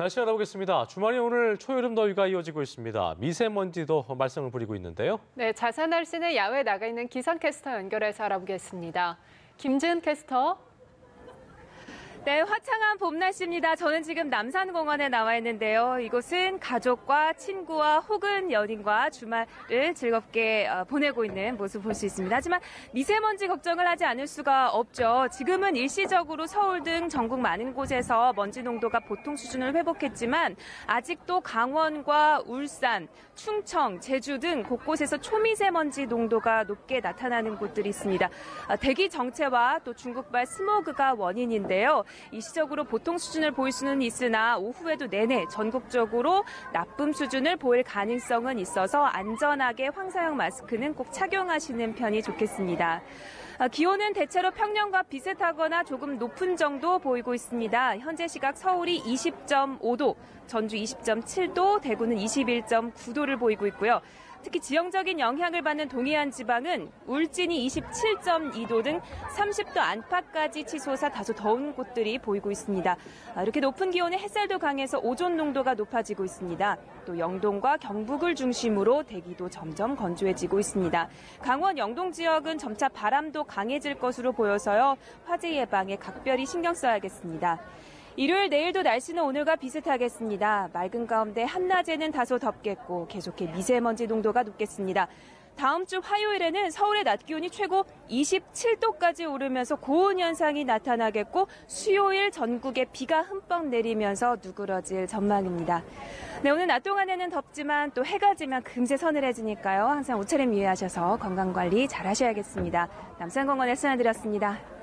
날씨 알아보겠습니다. 주말이 오늘 초여름 더위가 이어지고 있습니다. 미세먼지도 말썽을 부리고 있는데요. 네, 자세한 날씨는 야외에 나가 있는 기상캐스터 연결해서 알아보겠습니다. 김지은 캐스터. 네, 화창한 봄 날씨입니다. 저는 지금 남산공원에 나와 있는데요. 이곳은 가족과 친구와 혹은 연인과 주말을 즐겁게 어, 보내고 있는 모습 볼 수 있습니다. 하지만 미세먼지 걱정을 하지 않을 수가 없죠. 지금은 일시적으로 서울 등 전국 많은 곳에서 먼지 농도가 보통 수준을 회복했지만 아직도 강원과 울산, 충청, 제주 등 곳곳에서 초미세먼지 농도가 높게 나타나는 곳들이 있습니다. 아, 대기 정체와 또 중국발 스모그가 원인인데요. 일시적으로 보통 수준을 보일 수는 있으나 오후에도 내내 전국적으로 나쁨 수준을 보일 가능성은 있어서 안전하게 황사형 마스크는 꼭 착용하시는 편이 좋겠습니다. 아, 기온은 대체로 평년과 비슷하거나 조금 높은 정도 보이고 있습니다. 현재 시각 서울이 20.5도, 전주 20.7도, 대구는 21.9도를 보이고 있고요. 특히 지형적인 영향을 받는 동해안 지방은 울진이 27.2도 등 30도 안팎까지 치솟아 다소 더운 곳들이 보이고 있습니다. 아, 이렇게 높은 기온에 햇살도 강해서 오존 농도가 높아지고 있습니다. 또 영동과 경북을 중심으로 대기도 점점 건조해지고 있습니다. 강원 영동 지역은 점차 바람도 강해질 것으로 보여서요. 화재 예방에 각별히 신경 써야겠습니다. 일요일 내일도 날씨는 오늘과 비슷하겠습니다. 맑은 가운데 한낮에는 다소 덥겠고 계속해 미세먼지 농도가 높겠습니다. 다음 주 화요일에는 서울의 낮 기온이 최고 27도까지 오르면서 고온 현상이 나타나겠고 수요일 전국에 비가 흠뻑 내리면서 누그러질 전망입니다. 네, 오늘 낮 동안에는 덥지만 또 해가 지면 금세 서늘해지니까요. 항상 옷차림 유의하셔서 건강 관리 잘 하셔야겠습니다. 남산공원에서 전해드렸습니다.